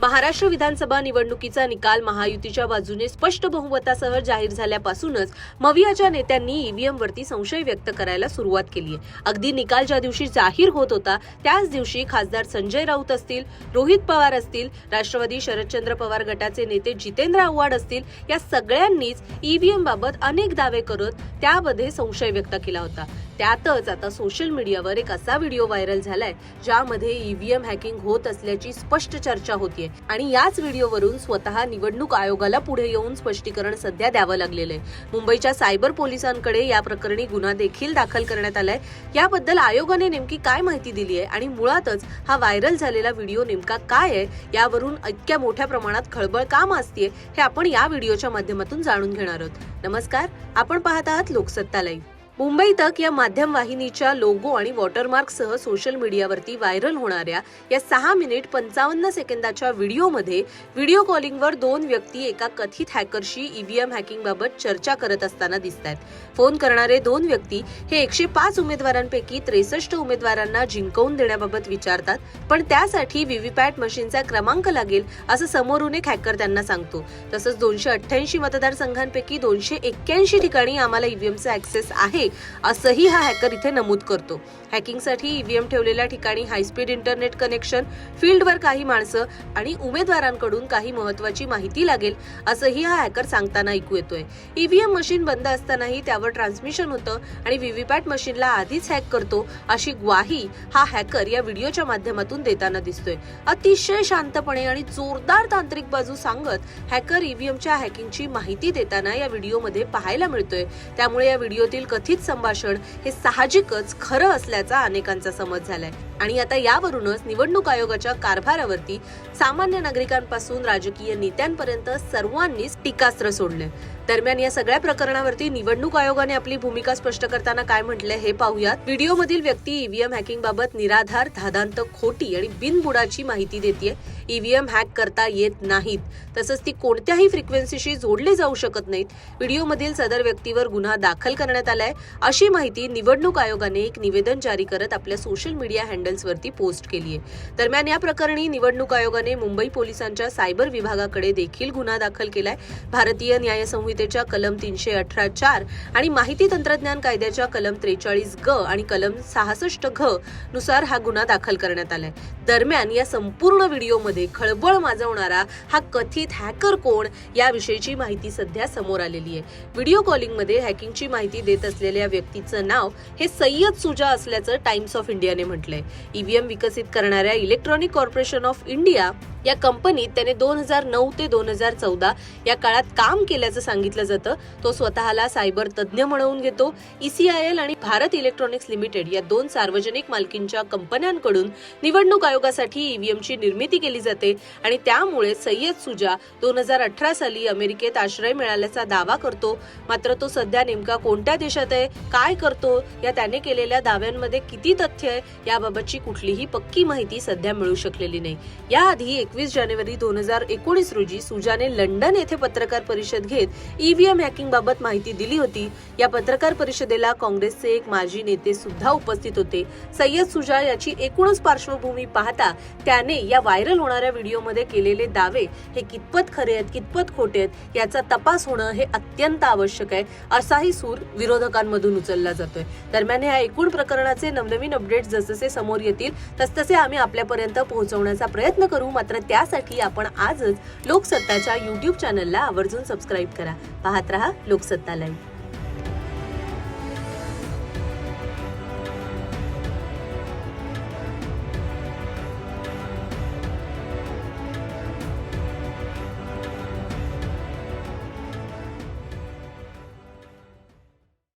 महाराष्ट्र विधानसभा निवडणुकीचा निकाल महायुतीच्या बाजूने स्पष्ट बहुमतासह जाहीर झाल्यापासूनच मवियाच्या नेत्यांनी ईव्हीएम वरती संशय व्यक्त करायला सुरुवात केली आहे. अगदी निकाल ज्या दिवशी जाहीर होत होता त्याच दिवशी खासदार संजय राऊत असतील रोहित पवार असतील राष्ट्रवादी शरदचंद्र पवार गटाचे नेते जितेंद्र आव्हाड असतील या सगळ्यांनीच ईव्हीएम बाबत अनेक दावे करत त्यामध्ये संशय व्यक्त केला होता. त्यातच आता सोशल मीडियावर एक असा व्हिडिओ व्हायरल झालाय ज्यामध्ये ईव्हीएम हॅकिंग होत असल्याची स्पष्ट चर्चा होतीये. आणि याच व्हिडिओवरून स्वतः निवडणूक आयोगाला पुढे येऊन स्पष्टीकरण सध्या द्यावं लागलेलं आहे. मुंबईच्या सायबर पोलिसांकडे या प्रकरणी गुन्हा देखील दाखल करण्यात आलाय. याबद्दल आयोगाने नेमकी काय माहिती दिली आहे आणि मुळातच हा व्हायरल झालेला व्हिडिओ नेमका काय आहे यावरून इतक्या मोठ्या प्रमाणात खळबळ का माजतीये हे आपण या व्हिडिओच्या माध्यमातून जाणून घेणार आहोत. नमस्कार आपण पाहत आहात लोकसत्ता लाईव्ह. मुंबई तक या माध्यम वाहिनीच्या लोगो आणि वॉटरमार्क सह सोशल मीडियावरती व्हायरल होणाऱ्या या सहा मिनिट पंचावन्न सेकंदाच्या व्हिडिओमध्ये व्हिडिओ कॉलिंगवर दोन व्यक्ती एका कथित हॅकरशी ईव्हीएम हॅकिंग बाबत चर्चा करत असताना दिसत आहेत फोन करणारे दोन व्यक्ती हे एकशे पाच उमेदवारांपैकी त्रेसष्ट उमेदवारांना जिंकवून देण्याबाबत विचारतात पण त्यासाठी व्हीव्हीपॅट मशीनचा क्रमांक लागेल असं समोरून एक हॅकर त्यांना सांगतो. तसंच दोनशे अठ्ठ्याऐंशी मतदारसंघांपैकी दोनशे एक्क्याऐंशी ठिकाणी आम्हाला ईव्हीएमचा ऍक्सेस आहे. असंही हा हॅकर इथे नमूद करतो. हॅकिंगसाठी ईव्हीएम ठेवलेल्या ठिकाणी हायस्पीड इंटरनेट कनेक्शन फील्डवर काही माणसं आणि उमेदवारांकडून काही महत्वाची माहिती लागेल असंही हा हॅकर सांगताना ऐकू येतोय. ईव्हीएम मशीन बंद असतानाही त्यावर ट्रान्समिशन होतं आणि व्हीव्हीपॅट मशीनला आधीच हॅक करतो अशी ग्वाही हा हॅकर या व्हिडिओच्या माध्यमातून देताना दिसतोय. अतिशय शांतपणे आणि जोरदार तांत्रिक बाजू सांगत हॅकर ईव्हीएमच्या हॅकिंगची माहिती देताना या व्हिडिओमध्ये पाहायला मिळतोय. त्यामुळे या व्हिडिओतील कथित संभाषण हे साहजिकच खरं असल्याचा अनेकांचा समज झालाय. आणि आता यावरूनच निवडणूक आयोगाच्या कारभारावरती सामान्य नागरिकांपासून राजकीय नेत्यांपर्यंत सर्वांनीच टीकास्त्र सोडले दरम्यान या सगळ्या प्रकरणावरती निवडणूक आयोगाने आपली भूमिका स्पष्ट करताना काय म्हटलंय हे पाहूयात. व्हिडिओमधील व्यक्ती ईव्हीएम हॅकिंग बाबत निराधार धादांत खोटी आणि बिनबुडाची माहिती देते ईव्हीएम हॅक करता येत नाहीत. तसंच ती कोणत्याही फ्रिक्वेन्सीशी जोडले जाऊ शकत नाहीत. व्हिडिओमधील सदर व्यक्तीवर गुन्हा दाखल करण्यात आलाय. अशी माहिती निवडणूक आयोगाने एक निवेदन जारी करत आपल्या सोशल मीडिया हँडल्सवरती पोस्ट केली आहे दरम्यान या प्रकरणी निवडणूक आयोगाने मुंबई पोलिसांच्या सायबर विभागाकडे देखील गुन्हा दाखल केलाय. भारतीय न्याय संहितेच्या कलम तीनशे अठरा चार आणि माहिती तंत्रज्ञान कायद्याच्या कलम त्रेचाळीस ग आणि कलम सहासष्ट घ नुसार हा गुन्हा दाखल करण्यात आलाय. दरम्यान या संपूर्ण व्हिडिओमध्ये खळबळ माजवणारा हा कथित हॅकर कोण याविषयीची माहिती सध्या समोर आलेली आहे. व्हिडिओ कॉलिंगमध्ये हॅकिंगची माहिती देत असलेल्या व्यक्तीचं नाव हे सय्यद सुजा असल्याचं टाइम्स ऑफ इंडियाने म्हटलंय. ईव्हीएम विकसित करणाऱ्या इलेक्ट्रॉनिक कॉर्पोरेशन ऑफ इंडिया या कंपनीत त्याने दोन हजार नऊ ते दोन हजार चौदा या काळात काम केल्याचं सांगितलं जातं. तो स्वतःला सायबर तज्ज्ञ म्हणवून घेतो. ईसीआयएल आणि भारत इलेक्ट्रॉनिक्स लिमिटेड या दोन सार्वजनिक मालकींच्या कंपन्यांकडून निवडणूक आयोगासाठी ईव्हीएमची निर्मिती केली जाते आणि त्यामुळे सय्यद सुजा दोन हजार अठरा साली अमेरिकेत आश्रय मिळाल्याचा दावा करतो. मात्र तो सध्या नेमका कोणत्या देशात आहे? काय करतो? या त्याने केलेल्या दाव्यांमध्ये किती तथ्य आहे? याबाबतची कुठलीही पक्की माहिती सध्या मिळू शकलेली नाही. याआधी एकवीस जानेवारी दोन हजार एकोणीस रोजी सुजाने लंडन येथे पत्रकार परिषद घेत ईव्हीएम हॅकिंग बाबत माहिती दिली होती. या पत्रकार परिषदेला काँग्रेसचे एक माजी नेते सुद्धा उपस्थित होते. सय्यद सुजा याची एकूणच पार्श्वभूमी पाहता त्याने या व्हायरल होणाऱ्या व्हिडिओमध्ये केलेले दावे हे कितपत खरे आहेत कितपत खोटे आहेत याचा तपास होणं हे अत्यंत आवश्यक आहे असाही सूर विरोधकांमधून उचलला जातोय. दरम्यान या एकूण प्रकरणाचे नवनवीन अपडेट जसजसे समोर येतील तसतसे आम्ही आपल्यापर्यंत पोहोचवण्याचा प्रयत्न करू. मात्र त्यासाठी आपण आजच लोकसत्ताच्या युट्यूब चॅनलला आवर्जून सबस्क्राईब करा. पाहत रहा लोकसत्ता लाईव्ह